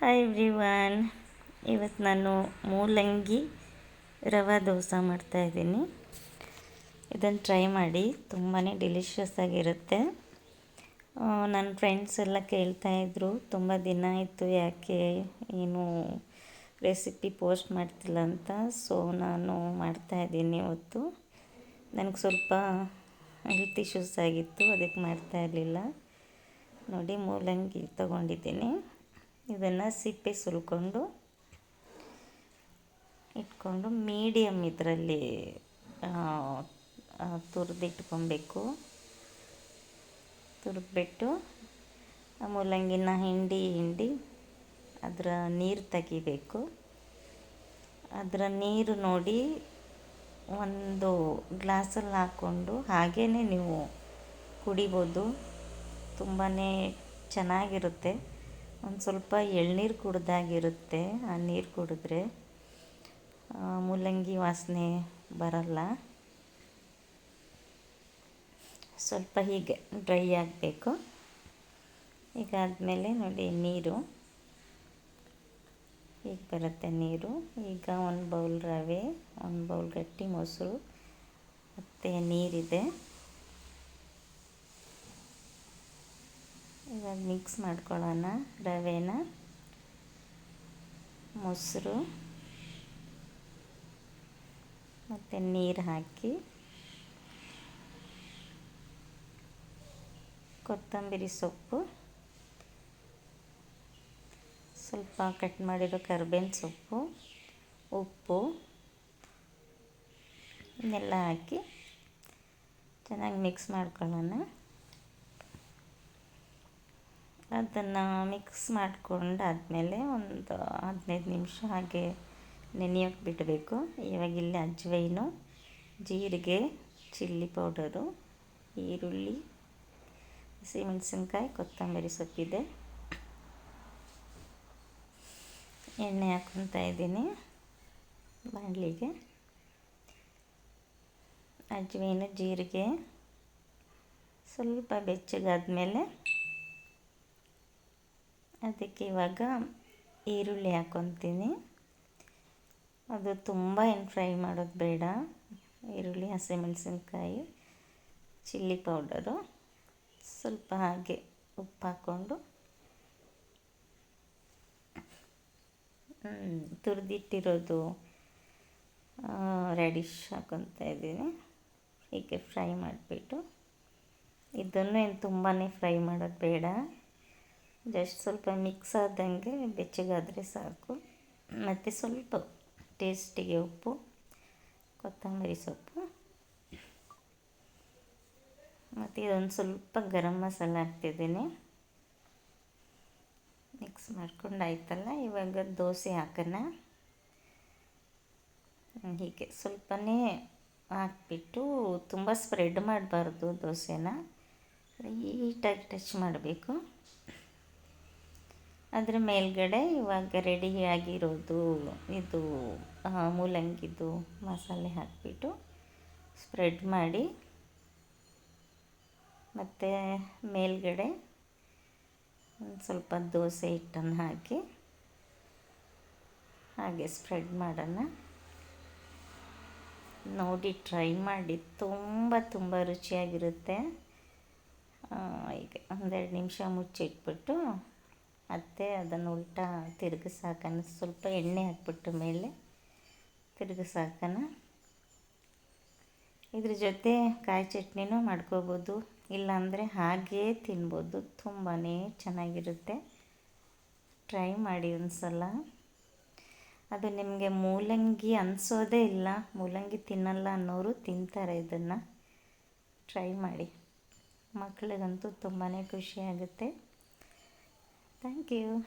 Hi everyone ಇವತ್ತು ನಾನು ಮೂಲಂಗಿ ರವೆ ದೋಸೆ ಮಾಡ್ತಾಯಿದ್ದೀನಿ ಇದನ್ನು ಟ್ರೈ ಮಾಡಿ ತುಂಬಾ ಡಿಲಿಷಿಯಸ್ ಆಗಿರುತ್ತೆ. ನನ್ನ ಫ್ರೆಂಡ್ಸ್ ಎಲ್ಲ ಕೇಳ್ತಾಯಿದ್ರು ತುಂಬ ದಿನ ಆಯಿತು ಯಾಕೆ ಏನು ರೆಸಿಪಿ ಪೋಸ್ಟ್ ಮಾಡ್ತಿಲ್ಲ ಅಂತ ಸೊ ನಾನು ಮಾಡ್ತಾಯಿದ್ದೀನಿ ಇವತ್ತು. ನನಗೆ ಸ್ವಲ್ಪ ಹೆಲ್ತ್ ಇಶ್ಯೂಸ್ ಆಗಿತ್ತು, ಅದಕ್ಕೆ ಮಾಡ್ತಾ ಇರಲಿಲ್ಲ. ನೋಡಿ ಮೂಲಂಗಿ ತೊಗೊಂಡಿದ್ದೀನಿ. ಇದನ್ನು ಸಿಪ್ಪೆ ಸುಲ್ಕೊಂಡು ಇಟ್ಕೊಂಡು ಮೀಡಿಯಮ್ ಇದರಲ್ಲಿ ತುರಿದಿಟ್ಕೊಬೇಕು. ತುರಿದ್ಬಿಟ್ಟು ಮೂಲಂಗಿನ ಹಿಂಡಿ ಹಿಂಡಿ ಅದರ ನೀರು ತೆಗಿಬೇಕು. ಅದರ ನೀರು ನೋಡಿ ಒಂದು ಗ್ಲಾಸಲ್ಲಿ ಹಾಕ್ಕೊಂಡು ಹಾಗೇ ನೀವು ಕುಡಿಬೋದು. ತುಂಬಾ ಚೆನ್ನಾಗಿರುತ್ತೆ. ಒಂದು ಸ್ವಲ್ಪ ಎಳ್ನೀರು ಕುಡ್ದಾಗಿರುತ್ತೆ, ಆ ನೀರು ಕುಡಿದ್ರೆ. ಮೂಲಂಗಿ ವಾಸನೆ ಬರಲ್ಲ. ಸ್ವಲ್ಪ ಹೀಗೆ ಡ್ರೈ ಆಗಬೇಕು. ಈಗ ಆದಮೇಲೆ ನೋಡಿ ನೀರು. ಈಗ ಬರುತ್ತೆ ನೀರು. ಈಗ ಒಂದು ಬೌಲ್ ರವೆ, ಒಂದು ಬೌಲ್ ಗಟ್ಟಿ ಮೊಸರು, ಮತ್ತು ನೀರಿದೆ. ಇವಾಗ ಮಿಕ್ಸ್ ಮಾಡ್ಕೊಳ್ಳೋಣ. ರವೆನ, ಮೊಸರು, ಮತ್ತು ನೀರು ಹಾಕಿ. ಕೊತ್ತಂಬರಿ ಸೊಪ್ಪು. ಸ್ವಲ್ಪ ಕಟ್ ಮಾಡಿರೋ ಕರ್ಬೇವಿನ ಸೊಪ್ಪು, ಉಪ್ಪು ಇನ್ನೆಲ್ಲ ಹಾಕಿ ಚೆನ್ನಾಗಿ ಮಿಕ್ಸ್ ಮಾಡ್ಕೊಳ್ಳೋಣ. ಅದನ್ನು ಮಿಕ್ಸ್ ಮಾಡ್ಕೊಂಡಾದಮೇಲೆ ಒಂದು ಹದಿನೈದು ನಿಮಿಷ ಹಾಗೆ ನೆನೆಯೋಕೆ ಬಿಡಬೇಕು. ಇವಾಗ ಇಲ್ಲಿ ಅಜ್ವೈನು ಜೀರಿಗೆ, ಚಿಲ್ಲಿ ಪೌಡರು, ಈರುಳ್ಳಿ, ಹಸಿಮೆಣಸಿನ್ಕಾಯಿ, ಕೊತ್ತಂಬರಿ ಸೊಪ್ಪಿದೆ. ಎಣ್ಣೆ ಹಾಕ್ಕೊತಾ ಇದ್ದೀನಿ ಬಾಣಲಿಗೆ. ಅಜ್ವೈನು ಜೀರಿಗೆ ಸ್ವಲ್ಪ ಬೆಚ್ಚಗಾದ್ಮೇಲೆ ಅದಕ್ಕೆ ಇವಾಗ ಈರುಳ್ಳಿ ಹಾಕ್ಕೊತೀನಿ ಅದು ತುಂಬ ಏನು ಫ್ರೈ ಮಾಡೋದು ಬೇಡ. ಈರುಳ್ಳಿ, ಹಸಿಮೆಣಸಿನ್ಕಾಯಿ, ಚಿಲ್ಲಿ ಪೌಡರು, ಸ್ವಲ್ಪ ಹಾಗೆ ಉಪ್ಪು ಹಾಕ್ಕೊಂಡು ತುರಿದಿಟ್ಟಿರೋದು ರೆಡಿಶ್ ಹಾಕೊತಾ ಇದ್ದೀನಿ. ಹೀಗೆ ಫ್ರೈ ಮಾಡಿಬಿಟ್ಟು. ಇದನ್ನು ಏನು ತುಂಬಾ ಫ್ರೈ ಮಾಡೋದು ಬೇಡ. ಜಸ್ಟ್ ಸ್ವಲ್ಪ ಮಿಕ್ಸ್ ಆದಂಗೆ ಬೆಚ್ಚಗಾದರೆ ಸಾಕು. ಮತ್ತು ಸ್ವಲ್ಪ ಟೇಸ್ಟಿಗೆ ಉಪ್ಪು, ಕೊತ್ತಂಬರಿ ಸೊಪ್ಪು. ಮತ್ತು ಇದೊಂದು ಸ್ವಲ್ಪ ಗರಂ ಮಸಾಲ ಹಾಕ್ತಿದ್ದೀನಿ. ಮಿಕ್ಸ್ ಮಾಡ್ಕೊಂಡು ಆಯ್ತಲ್ಲ, ಇವಾಗ ದೋಸೆ ಹಾಕೋಣ. ಹೀಗೆ ಸ್ವಲ್ಪನೇ ಹಾಕ್ಬಿಟ್ಟು ತುಂಬ ಸ್ಪ್ರೆಡ್ ಮಾಡಬಾರ್ದು ದೋಸೆನ. ಲೈಟಾಗಿ ಟಚ್ ಮಾಡಬೇಕು. ಅದರ ಮೇಲ್ಗಡೆ ಇವಾಗ ರೆಡಿಯಾಗಿರೋದು ಇದು ಮೂಲಂಗಿದು ಮಸಾಲೆ ಹಾಕಿಬಿಟ್ಟು ಸ್ಪ್ರೆಡ್ ಮಾಡಿ ಮತ್ತು ಮೇಲ್ಗಡೆ ಒಂದು ಸ್ವಲ್ಪ ದೋಸೆ ಹಿಟ್ಟನ್ನು ಹಾಕಿ ಹಾಗೆ ಸ್ಪ್ರೆಡ್ ಮಾಡೋಣ. ನೋಡಿ ಟ್ರೈ ಮಾಡಿ ತುಂಬ ತುಂಬ ರುಚಿಯಾಗಿರುತ್ತೆ. ಈಗ ಒಂದೆರಡು ನಿಮಿಷ ಮುಚ್ಚಿಟ್ಬಿಟ್ಟು ಮತ್ತು ಅದನ್ನು ಉಲ್ಟಾ ತಿರುಗಿಸಾಕನ ಸ್ವಲ್ಪ ಎಣ್ಣೆ ಹಾಕ್ಬಿಟ್ಟು ಮೇಲೆ ತಿರುಗಿಸಾಕನ ಇದ್ರ ಜೊತೆ ಕಾಯಿ ಚಟ್ನಿನೂ ಮಾಡ್ಕೋಬೋದು. ಇಲ್ಲಾಂದರೆ ಹಾಗೇ ತಿನ್ಬೋದು. ತುಂಬಾ ಚೆನ್ನಾಗಿರುತ್ತೆ. ಟ್ರೈ ಮಾಡಿ ಒಂದು ಸಲ ಅದು ನಿಮಗೆ ಮೂಲಂಗಿ ಅನಿಸೋದೇ ಇಲ್ಲ. ಮೂಲಂಗಿ ತಿನ್ನಲ್ಲ ಅನ್ನೋರು ತಿಂತಾರೆ ಇದನ್ನು. ಟ್ರೈ ಮಾಡಿ. ಮಕ್ಕಳಿಗಂತೂ ತುಂಬಾ ಖುಷಿಯಾಗುತ್ತೆ Thank you.